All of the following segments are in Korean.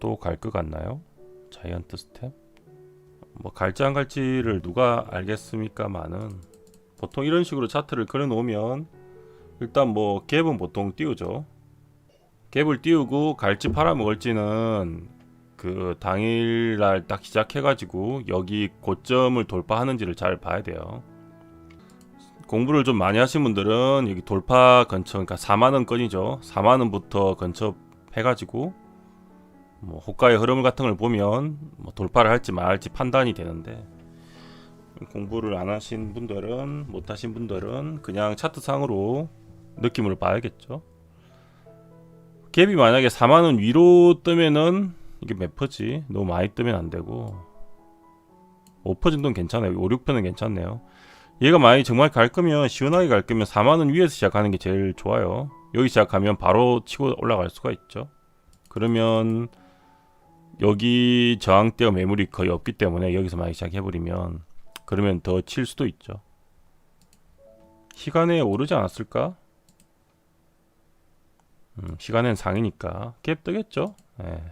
또 갈 것 같나요? 자이언트 스텝? 뭐 갈지 안 갈지를 누가 알겠습니까만은 보통 이런 식으로 차트를 그려 놓으면 일단 뭐 갭은 보통 띄우죠. 갭을 띄우고 갈지 팔아먹을지는 그 당일날 딱 시작해가지고 여기 고점을 돌파하는지를 잘 봐야 돼요. 공부를 좀 많이 하신 분들은 여기 돌파 근처 그러니까 4만 원권이죠. 4만 원부터 근처 해가지고 뭐 호가의 흐름 같은 걸 보면 뭐 돌파를 할지 말지 판단이 되는데 공부를 안 하신 분들은 못 하신 분들은 그냥 차트상으로 느낌을 봐야겠죠. 갭이 만약에 4만 원 위로 뜨면은 이게 몇 퍼지? 너무 많이 뜨면 안 되고 5% 정도는 괜찮아요. 5, 6%는 괜찮네요. 얘가 만약에 정말 갈 거면 시원하게 갈 거면 4만 원 위에서 시작하는 게 제일 좋아요. 여기 시작하면 바로 치고 올라갈 수가 있죠. 그러면 여기 저항대와 매물이 거의 없기 때문에 여기서 많이 시작해버리면 그러면 더 칠 수도 있죠. 시간에 오르지 않았을까? 음, 시간엔 상이니까 갭 뜨겠죠. 예.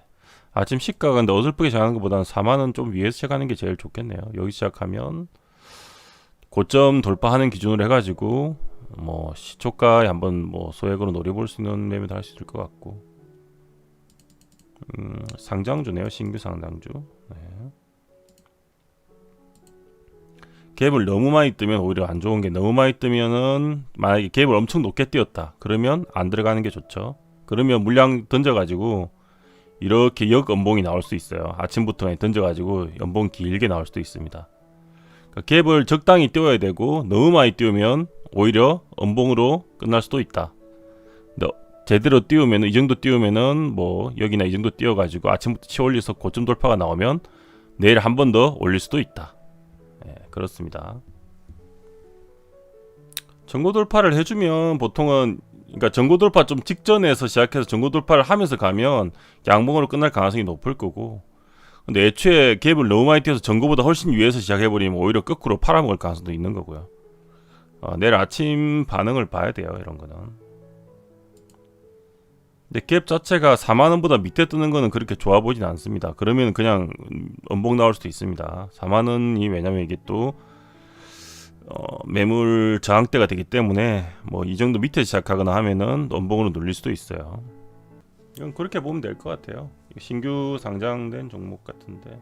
아침 시가가 근데 어설프게 시작하는 것보다는 4만 원 좀 위에서 시작하는 게 제일 좋겠네요. 여기 시작하면 고점 돌파하는 기준으로 해가지고 뭐 시초가에 한번 뭐 소액으로 노려볼 수 있는 매매도 할 수 있을 것 같고 음, 상장주네요 신규 상장주. 네. 갭을 너무 많이 뜨면 오히려 안 좋은 게 너무 많이 뜨면은 만약에 갭을 엄청 높게 띄었다. 그러면 안 들어가는 게 좋죠. 그러면 물량 던져가지고 이렇게 역 연봉이 나올 수 있어요. 아침부터 던져가지고 연봉 길게 나올 수도 있습니다. 그러니까 갭을 적당히 띄워야 되고 너무 많이 띄우면 오히려 연봉으로 끝날 수도 있다. 근데 제대로 띄우면 이 정도 띄우면은 뭐 여기나 이 정도 띄워가지고 아침부터 치 올려서 고점 돌파가 나오면 내일 한 번 더 올릴 수도 있다. 예, 그렇습니다. 전고 돌파를 해주면 보통은 그러니까 전고 돌파 좀 직전에서 시작해서 전고 돌파를 하면서 가면 양봉으로 끝날 가능성이 높을 거고 근데 애초에 갭을 너무 많이 띄어서 전고보다 훨씬 위에서 시작해버리면 오히려 거꾸로 팔아먹을 가능성도 있는 거고요. 어, 내일 아침 반응을 봐야 돼요. 이런 거는. 근데 갭 자체가 4만 원보다 밑에 뜨는 거는 그렇게 좋아 보진 않습니다. 그러면 그냥 원봉 나올 수도 있습니다. 4만 원이 왜냐면 이게 또 어, 매물 저항대가 되기 때문에 뭐 이 정도 밑에 시작하거나 하면은 원봉으로 눌릴 수도 있어요. 이건 그렇게 보면 될 것 같아요. 신규 상장된 종목 같은데